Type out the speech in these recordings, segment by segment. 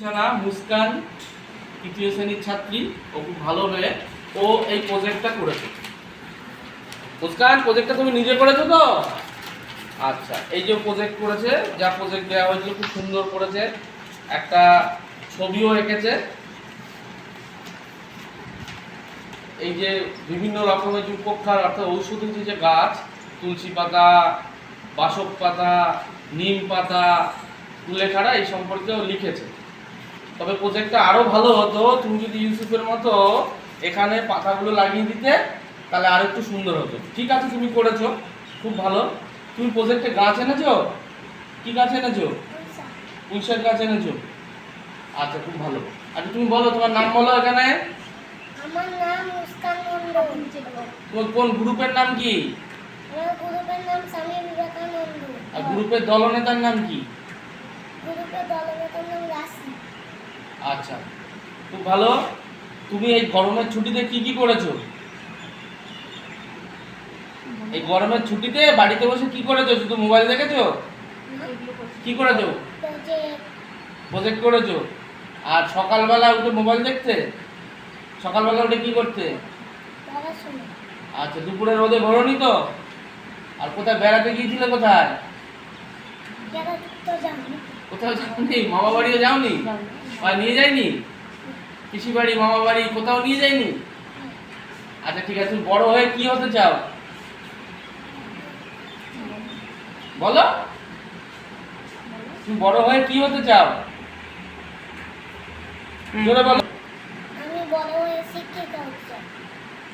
ছানা মুস্কান তৃতীয় শ্রেণির ছাত্রী, ও খুব ভালো মেয়ে। ও এই প্রজেক্টটা করেছে। মুস্কান প্রজেক্টটা তুমি নিজে করেছ তো? আচ্ছা এই যে প্রজেক্ট করেছে, যা প্রজেক্ট দেওয়া হয়েছিল খুব সুন্দর করেছে। একটা ছবিও এঁকেছে। এই যে বিভিন্ন রকমের যে উপকার অর্থাৎ ঔষধি যে গাছ, তুলসী পাতা, বাসক পাতা, নিম পাতা কুলেখাড়া এই সম্পর্কেও লিখেছে। তবে প্রজেক্টটা আরও ভালো হতো তুমি যদি ইউসুফের মতো এখানে পাতাগুলো লাগিয়ে দিতে তাহলে আরও একটু সুন্দর হতো। ঠিক আছে তুমি করেছ খুব ভালো। তুমি প্রজেক্টে গাছ এনেছো? কি গাছ এনেছো? পুঁইশাক গাছ এনেছো? আচ্ছা খুব ভালো। আচ্ছা তুমি বলো তোমার নাম বলো এখানে। আমার নাম মুস্কান মন্ডল তোমার কোন গ্রুপের নাম কি? আমার গ্রুপের নাম স্বামী বিবেকানন্দ। আর গ্রুপের দলনেতার নাম কি? গ্রুপের দলনেতার নাম রাশি। আচ্ছা খুব ভালো। তুমি এই গরমের ছুটিতে কি কি করেছ? এই গরমের ছুটিতে বাড়িতে বসে কি করেছ? শুধু মোবাইল দেখেছ? কি করেছ? প্রজেক্ট করেছ? আর সকালবেলা উঠে মোবাইল দেখতে? সকালবেলা উঠে কি করতে? আচ্ছা দুপুরে রোদে ভরনি তো? আর কোথায় বেড়াতে গিয়েছিলে কোথায়? কোথাও যাওনি? মামা বাড়িও যাওনি। আর নিয়ে যায়নি? পিসি বাড়ি মামা বাড়ি কোথাও নিয়ে যায়নি? আচ্ছা ঠিক আছে তুমি বড় হয়ে কি হতে চাও? বলো। তুমি বড় হয়ে কি হতে চাও? জোরে বলো। আমি বড় হয়ে শিক্ষিকা হচ্ছে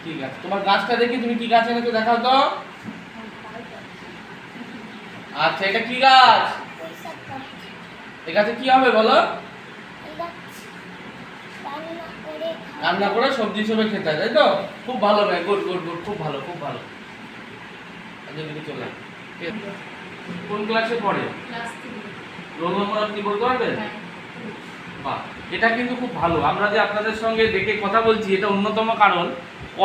ঠিক আছে তোমার গাছটা দেখি তুমি কি গাছ এনেছো দেখাও তো। আচ্ছা এটা কি গাছ? এ গাছে কি হবে বলো? রান্না করে সবজি হিসেবে খেতে হয় তাই তো? খুব ভালো ভাই গুড গুড গুড খুব ভালো খুব ভালো। আচ্ছা চলে। কোন ক্লাসে পড়ে? রোল নম্বর আপনি বলতে পারবেন বাহ এটা কিন্তু খুব ভালো। আমরা যে আপনাদের সঙ্গে দেখে কথা বলছি এটা অন্যতম কারণ।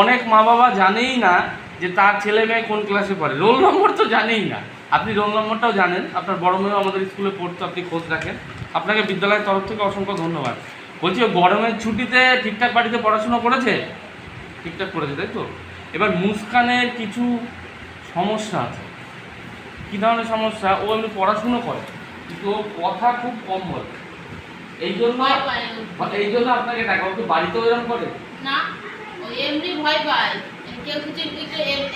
অনেক মা বাবা জানেই না যে তার ছেলে মেয়ে কোন ক্লাসে পড়ে। রোল নম্বর তো জানেই না। আপনি রোল নম্বরটাও জানেন। আপনার বড় মেয়েও আমাদের স্কুলে পড়তো আপনি খোঁজ রাখেন। আপনাকে বিদ্যালয়ের তরফ থেকে অসংখ্য ধন্যবাদ। বলছি ও গরমের ছুটিতে ঠিকঠাক বাড়িতে পড়াশোনা করেছে? ঠিকঠাক করেছে তাই তো? এবার মুস্কানের কিছু সমস্যা আছে। কী ধরনের সমস্যা? ও এমনি পড়াশুনো করে কিন্তু ও কথা খুব কম বলে। এই জন্য ও। এই জন্য আপনাকে ডাকা। ওকে বাড়িতেও এরকম করে? না ও এমনি ভয় পায়। কেউ কিছু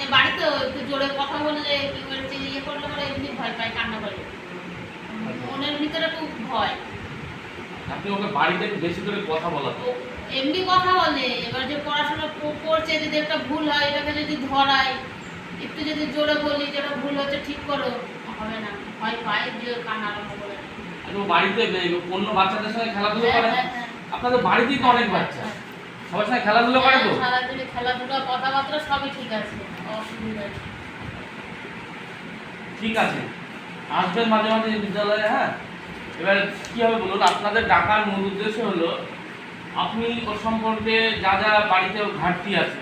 বাড়িতে একটু জোরে কথা বললে এমনি ভয় পায় কান্না করে। মনের ভিতরে খুব ভয়। আপনি ওকে বাড়িতে বেশি করে কথা বলাতে ও এমনি কথা বলে এবার যে পড়াশোনা করছে যদি একটা ভুল হয় এটাকে যদি ধরায় একটু যদি জোরে বলি যে এটা ভুল হচ্ছে ঠিক করো হবে না ভয় পায় যে কান্না আরম্ভ করে। ও বাড়িতে অন্য বাচ্চাদের সঙ্গে খেলাধুলো হ্যাঁ, করে। হ্যাঁ, হ্যাঁ। আপনাদের বাড়িতেই তো অনেক বাচ্চা। সবার সঙ্গে খেলাধুলো করে তো? খেলাধুলা কথাবার্তা সবই ঠিক আছে অসুবিধা ঠিক আছে। আসবেন মাঝে মাঝে বিদ্যালয়ে হ্যাঁ? এবার কি হবে বলুন, আপনাদের ডাকার মূল উদ্দেশ্য হলো, আপনি ওর সম্পর্কে যা যা বাড়িতে ঘাটতি আছে,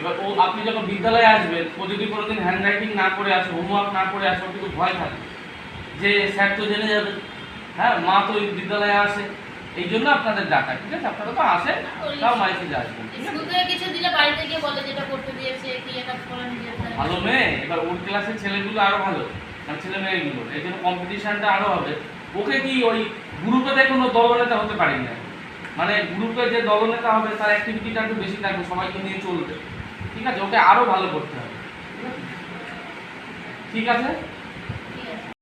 এবার ও, আপনি যখন বিদ্যালয়ে আসবেন, ও যদি কোনোদিন হ্যান্ড রাইটিং না করে আসে হোমওয়ার্ক না করে আসে কিন্তু ভয় থাকে যে স্যার তো জেনে যাবে। হ্যাঁ মা তো বিদ্যালয়ে আসে। এই জন্য আপনাদের ডাকা ঠিক আছে? আপনারা তো আসেন তাও মাইকে আসবেন কিছু দিলে বাড়িতে গিয়ে বলে যেটা করতে দিয়েছে কি এটা ভালো মেয়ে? এবার ওর ক্লাসের ছেলেগুলো আরও ভালো মানে ছেলে মেয়েগুলো। এই জন্য কম্পিটিশনটা আরও হবে। ওকে কি ওই গ্রুপে কোনো দলনেতা হতে পারি না? মানে গ্রুপে যে দলনেতা হবে তার অ্যাক্টিভিটিটা একটু বেশি থাকবে সবাইকে নিয়ে চলবে। ঠিক আছে? ওকে আরও ভালো করতে হবে। ঠিক আছে ঠিক আছে?